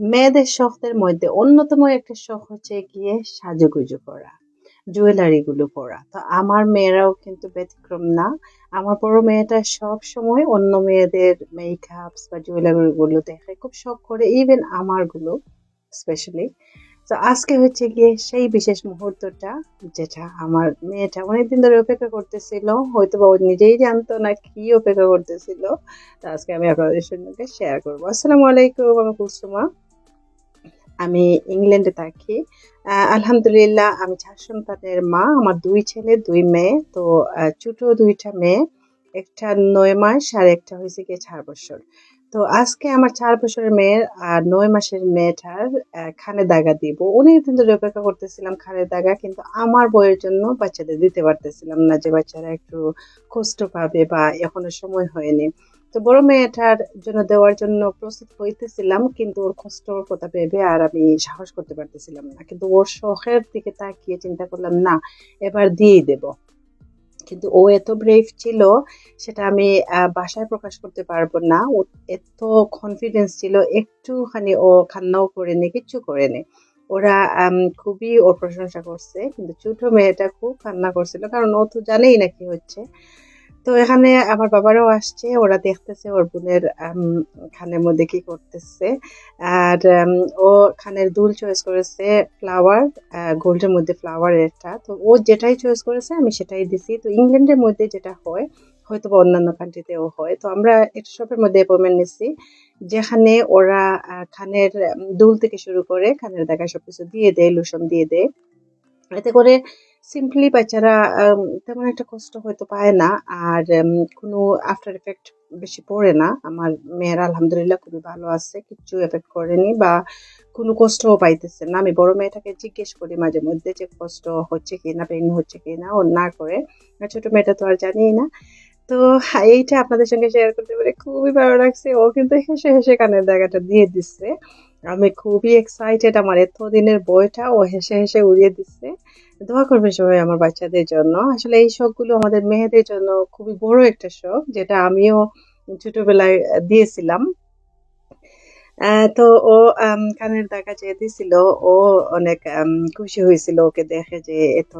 মেয়েদের শখের মধ্যে অন্যতম একটা শখ হচ্ছে গিয়ে সাজুগুজু করা জুয়েলারি গুলো পরা। তো আমার মেয়েরাও কিন্তু ব্যতিক্রম না। আমার বড় মেয়েটা সব সময় অন্য মেয়েদের মেকআপস বা জুয়েলারি গুলো দেখে খুব শখ করে ইভেন আমারগুলো স্পেশালি তো আজকে হচ্ছে গিয়ে সেই বিশেষ মুহূর্তটা, যেটা আমার মেয়েটা অনেকদিন ধরে অপেক্ষা করতেছিল হয়তো বা ও নিজেই জানতো না কি অপেক্ষা করতেছিল। তো আজকে আমি আপনাদের সঙ্গে শেয়ার করব। আসসালামু আলাইকুম, আমি কুসুমা আমি ইংল্যান্ডে থাকি। আলহামদুলিল্লাহ আমি চার সন্তানের মা, আমার দুই ছেলে, দুই মেয়ে। তো ছোট দুইটা মেয়ে, একটা নয় মাস আর একটা হয়েছে গিয়ে চার বছর। তো, আজকে আমার চার বছরের মেয়ের আর নয় মাসের মেয়েটার খানে দাগা দিব। অনেক দিন ধরে অপেক্ষা করতেছিলাম খানের দাগা, কিন্তু আমার বইয়ের জন্য বাচ্চাদের দিতে পারতেছিলাম না যে বাচ্চারা একটু কষ্ট পাবে বা এখনও সময় হয়নি। তো বড় মেয়েটার জন্য দেওয়ার জন্য প্রস্তুত হইতেছিলাম, কিন্তু ওর কষ্টর কথা ভেবে আর আমি সাহস করতে পারতেছিলাম না। কিন্তু ওর শখের দিকে তাকিয়ে চিন্তা করলাম, না, এবার দিয়েই দেব। কিন্তু ও এত ব্রেভ ছিল, সেটা আমি বাসায় প্রকাশ করতে পারব না। ও এত কনফিডেন্স ছিল, একটুখানি ও খান্নাও করেনি, কিচ্ছু করেনি। ওরা খুবই ওর প্রশংসা করছে, কিন্তু ছোট মেয়েটা খুব কান্না করছিল, কারণ ও তো জানেই না কি হচ্ছে। তো এখানে আমার বাবারাও আসছে, ওরা দেখতেছে ওর বোনের খানের মধ্যে কি করতেছে। আর ও খানের দুল চয়েস করেছে ফ্লাওয়ার গোল্ডের মধ্যে ফ্লাওয়ার এটা তো ও যেটাই চয়েস করেছে, আমি সেটাই দিছি। তো ইংল্যান্ডের মধ্যে যেটা হয় হয়তো বা অন্যান্য কান্ট্রিতেও হয়। তো আমরা একটা শপের মধ্যে অ্যাপয়েন্টমেন্ট নিচ্ছি যেখানে ওরা খানের দুল থেকে শুরু করে, খানের দেখা সবকিছু দিয়ে দেয়, লোশন দিয়ে দেয়। এতে করে সিম্পলি বাচ্চারা তেমন একটা কষ্ট হয়তো পায় না। আর কোনো আফটার এফেক্ট বেশি পড়ে না। আমার মেয়েরা আলহামদুলিল্লাহ খুবই ভালো আছে, কিচ্ছু এফেক্ট করেনি বা কোনো কষ্টও পাইতেছে না। আমি বড় মেয়েটাকে জিজ্ঞেস করি মাঝে মধ্যে যে কষ্ট হচ্ছে কি না পেন হচ্ছে কি না ও না করে। ছোট মেয়েটা তো আর জানি না। তো এইটা আপনাদের সঙ্গে শেয়ার করতে পারে খুবই ভালো লাগছে। ও কিন্তু হেসে হেসে কানের জায়গাটা দিয়ে দিচ্ছে। আমি খুবই এক্সাইটেড আমার এতদিনের বইটা ও হেসে হেসে উড়িয়ে দিচ্ছে। দোয়া করবে সবাই আমার বাচ্চাদের জন্য। আসলে এই শখগুলো আমাদের মেয়েদের জন্য খুবই বড় একটা শখ, যেটা আমিও ছোটবেলায় দিয়েছিলাম। তো ও কানের চেয়ে দিছিল, ও অনেক খুশি হয়েছিল ওকে দেখে যে এত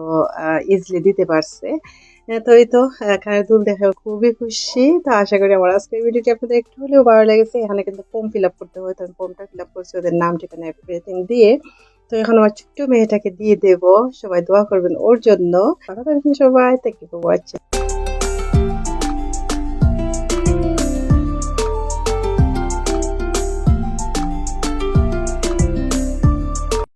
ইজিলি দিতে পারছে। তো এই তো কানের দুল দেখে খুবই খুশি। তো আশা করি আমার আজকের ভিডিওটি আপনাদের একটু হলেও ভালো লেগেছে। এখানে কিন্তু ফর্ম ফিল আপ করতে হয় ফর্মটা ফিল আপ করছি, ওদের নাম, ঠিকানা এভরিথিং দিয়ে। তো এখন আমার ছোট্ট মেয়েটাকে দিয়ে দেব। সবাই দোয়া করবেন ওর জন্য। সবাই। Thank you for watching